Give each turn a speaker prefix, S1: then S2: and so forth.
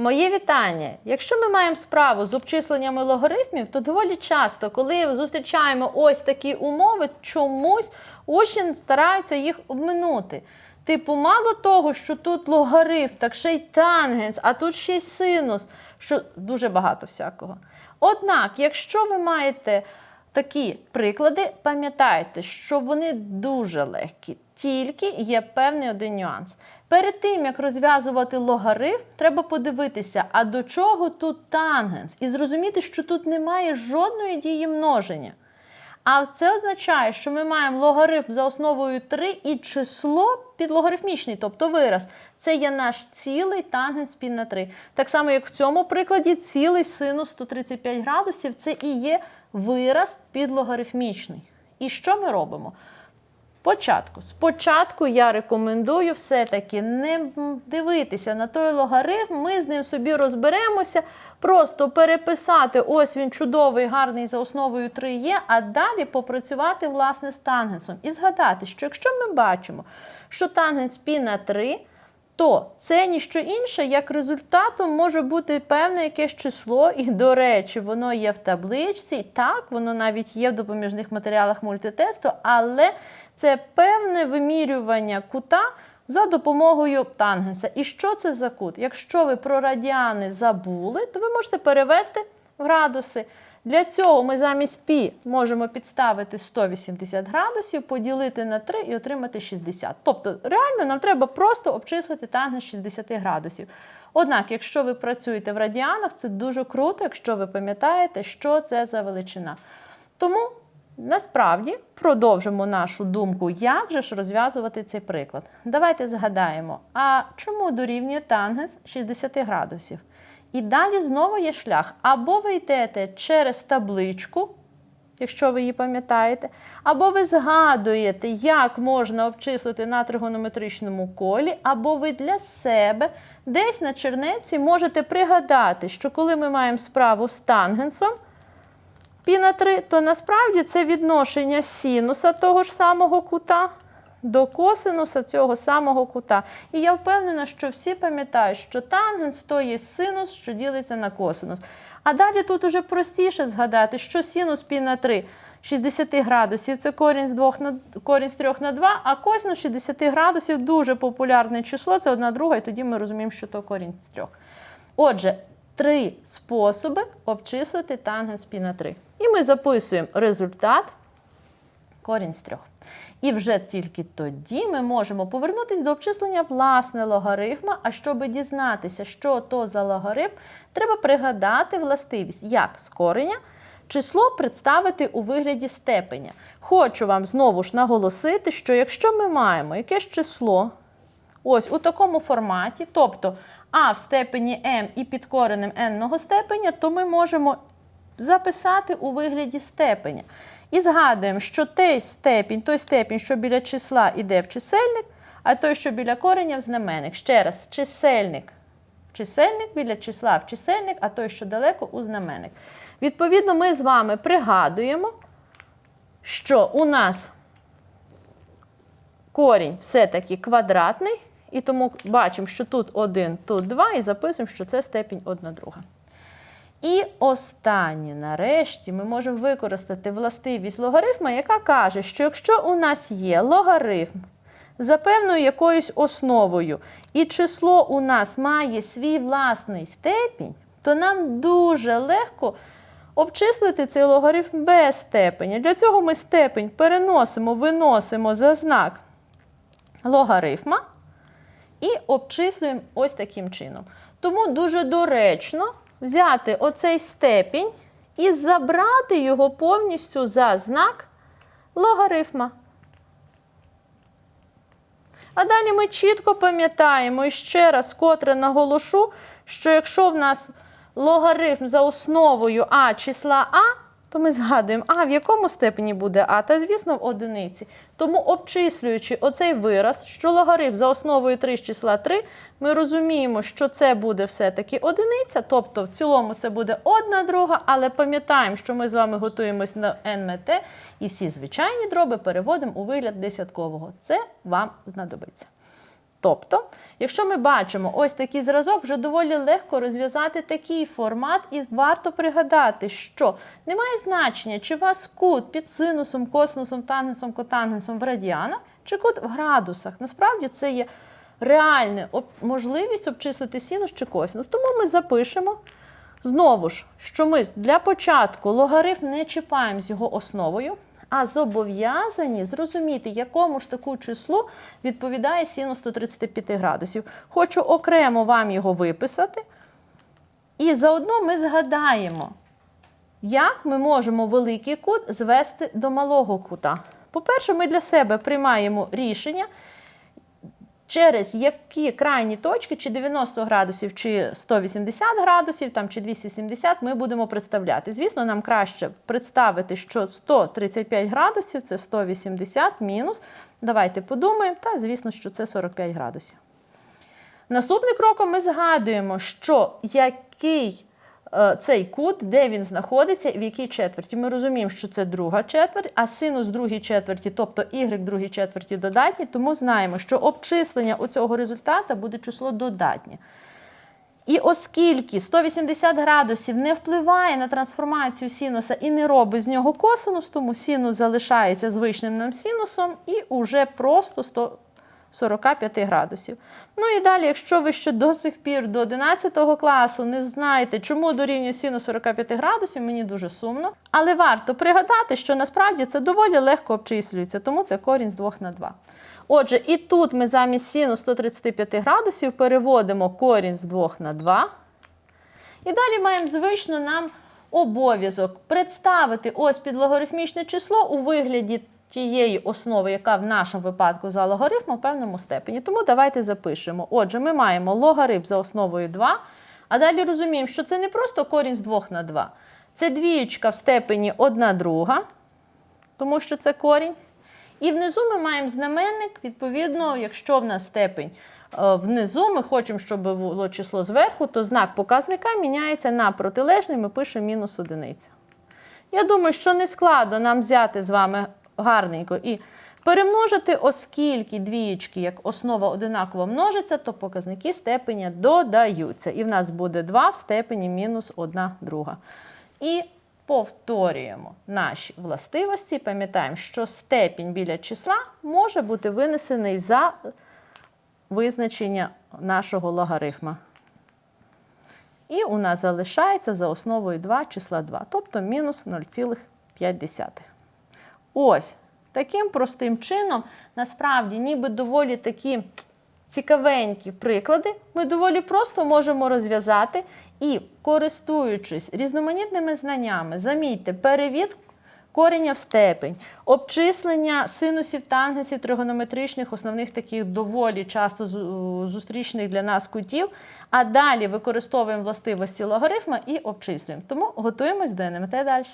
S1: Моє вітання. Якщо ми маємо справу з обчисленнями логарифмів, то доволі часто, коли зустрічаємо ось такі умови, чомусь учні стараються їх обминути. Типу, мало того, що тут логарифм, так ще й тангенс, а тут ще й синус, що дуже багато всякого. Однак, якщо ви маєте такі приклади, пам'ятайте, що вони дуже легкі, тільки є певний один нюанс. Перед тим, як розв'язувати логарифм, треба подивитися, а до чого тут тангенс, і зрозуміти, що тут немає жодної дії множення. А це означає, що ми маємо логарифм за основою 3 і число підлогарифмічний, тобто вираз. Це є наш цілий тангенс пі на 3. Так само, як в цьому прикладі, цілий синус 135 градусів це і є вираз підлогарифмічний. І що ми робимо? Початку. Спочатку я рекомендую все-таки не дивитися на той логарифм, ми з ним собі розберемося, просто переписати, ось він чудовий, гарний за основою 3 є, а далі попрацювати власне з тангенсом. І згадати, що якщо ми бачимо, що тангенс пі на 3, то це ніщо інше, як результатом може бути певне якесь число, і, до речі, воно є в табличці. Так, воно навіть є в допоміжних матеріалах мультитесту, але це певне вимірювання кута за допомогою тангенса. І що це за кут? Якщо ви про радіани забули, то ви можете перевести в градуси. Для цього ми замість пі можемо підставити 180 градусів, поділити на 3 і отримати 60. Тобто, реально нам треба просто обчислити тангенс 60 градусів. Однак, якщо ви працюєте в радіанах, це дуже круто, якщо ви пам'ятаєте, що це за величина. Тому насправді продовжимо нашу думку, як же ж розв'язувати цей приклад. Давайте згадаємо, а чому дорівнює тангенс 60 градусів? І далі знову є шлях. Або ви йдете через табличку, якщо ви її пам'ятаєте, або ви згадуєте, як можна обчислити на тригонометричному колі, або ви для себе десь на чернеці можете пригадати, що коли ми маємо справу з тангенсом пі на 3, то насправді це відношення синуса того ж самого кута до косинуса цього самого кута. І я впевнена, що всі пам'ятають, що тангенс то є синус, що ділиться на косинус. А далі тут уже простіше згадати, що синус пі на 3 60 градусів це корінь з 2 на корінь з 3 на 2, а косинус 60 градусів дуже популярне число, це одна друга, і тоді ми розуміємо, що то корінь з 3. Отже, три способи обчислити тангенс пі на 3. І ми записуємо результат корінь з 3. І вже тільки тоді ми можемо повернутися до обчислення власне логарифма. А щоб дізнатися, що то за логарифм, треба пригадати властивість, як з кореня число представити у вигляді степеня. Хочу вам знову ж наголосити, що якщо ми маємо якесь число, ось у такому форматі, тобто а в степені m і під коренем n степеня, то ми можемо записати у вигляді степеня. І згадуємо, що той степінь, той степінь, що біля числа йде в чисельник, а той, що біля кореня в знаменник. Ще раз, чисельник. Чисельник біля числа в чисельник, а той, що далеко у знаменник. Відповідно, ми з вами пригадуємо, що у нас корінь все-таки квадратний, і тому бачимо, що тут 1, тут 2, і записуємо, що це степінь 1 друга. І останнє, нарешті, ми можемо використати властивість логарифма, яка каже, що якщо у нас є логарифм за певною якоюсь основою, і число у нас має свій власний степінь, то нам дуже легко обчислити цей логарифм без степеня. Для цього ми степень переносимо, виносимо за знак логарифма і обчислюємо ось таким чином. Тому дуже доречно взяти оцей степінь і забрати його повністю за знак логарифма. А далі ми чітко пам'ятаємо і ще раз котре наголошу, що якщо в нас логарифм за основою а числа а, то ми згадуємо, а в якому степені буде а, та звісно в одиниці. Тому обчислюючи оцей вираз, що логарифм за основою 3 з числа 3, ми розуміємо, що це буде все-таки одиниця, тобто в цілому це буде одна друга, але пам'ятаємо, що ми з вами готуємось на НМТ і всі звичайні дроби переводимо у вигляд десяткового. Це вам знадобиться. Тобто, якщо ми бачимо ось такий зразок, вже доволі легко розв'язати такий формат, і варто пригадати, що немає значення, чи у вас кут під синусом, косинусом, тангенсом, котангенсом в радіанах, чи кут в градусах. Насправді це є реальна можливість обчислити синус чи косинус. Тому ми запишемо знову ж, що ми для початку логарифм не чіпаємо з його основою, а зобов'язані зрозуміти, якому ж таку числу відповідає синус 135 градусів. Хочу окремо вам його виписати. І заодно ми згадаємо, як ми можемо великий кут звести до малого кута. По-перше, ми для себе приймаємо рішення, через які крайні точки, чи 90 градусів, чи 180 градусів, там, чи 270, ми будемо представляти. Звісно, нам краще представити, що 135 градусів це 180 мінус. Давайте подумаємо, та звісно, що це 45 градусів. Наступним кроком ми згадуємо, що який цей кут, де він знаходиться в якій четверті. Ми розуміємо, що це друга четверть, а синус другій четверті, тобто y другій четверті додатні, тому знаємо, що обчислення у цього результата буде число додатнє. І оскільки 180 градусів не впливає на трансформацію синуса і не робить з нього косинус, тому синус залишається звичним нам синусом і уже просто 145 градусів. Ну і далі, якщо ви ще до сих пір до 11 класу не знаєте, чому дорівнює синус 45 градусів, мені дуже сумно. Але варто пригадати, що насправді це доволі легко обчислюється, тому це корінь з 2 на 2. Отже, і тут ми замість синус 135 градусів переводимо корінь з 2 на 2. І далі маємо звично нам обов'язок представити ось підлогарифмічне число у вигляді тієї основи, яка в нашому випадку за логарифмом в певному степені. Тому давайте запишемо. Отже, ми маємо логарифм за основою 2, а далі розуміємо, що це не просто корінь з 2 на 2. Це двієчка в степені 1 друга, тому що це корінь. І внизу ми маємо знаменник, відповідно, якщо в нас степень е, внизу, ми хочемо, щоб було число зверху, то знак показника міняється на протилежний, ми пишемо мінус одиниця. Я думаю, що не складно нам взяти з вами гарненько і перемножити, оскільки двієчки як основа одинаково множиться, то показники степеня додаються. І в нас буде 2 в степені мінус 1 друга. І повторюємо наші властивості. Пам'ятаємо, що степінь біля числа може бути винесений за визначення нашого логарифма. І у нас залишається за основою 2 числа 2, тобто мінус 0,5. Ось таким простим чином, насправді, ніби доволі такі цікавенькі приклади, ми доволі просто можемо розв'язати і, користуючись різноманітними знаннями, замітьте, перевід корення в степень, обчислення синусів, тангенсів, тригонометричних, основних таких доволі часто зустрічних для нас кутів, а далі використовуємо властивості логарифма і обчислюємо. Тому готуємось до НМТ далі.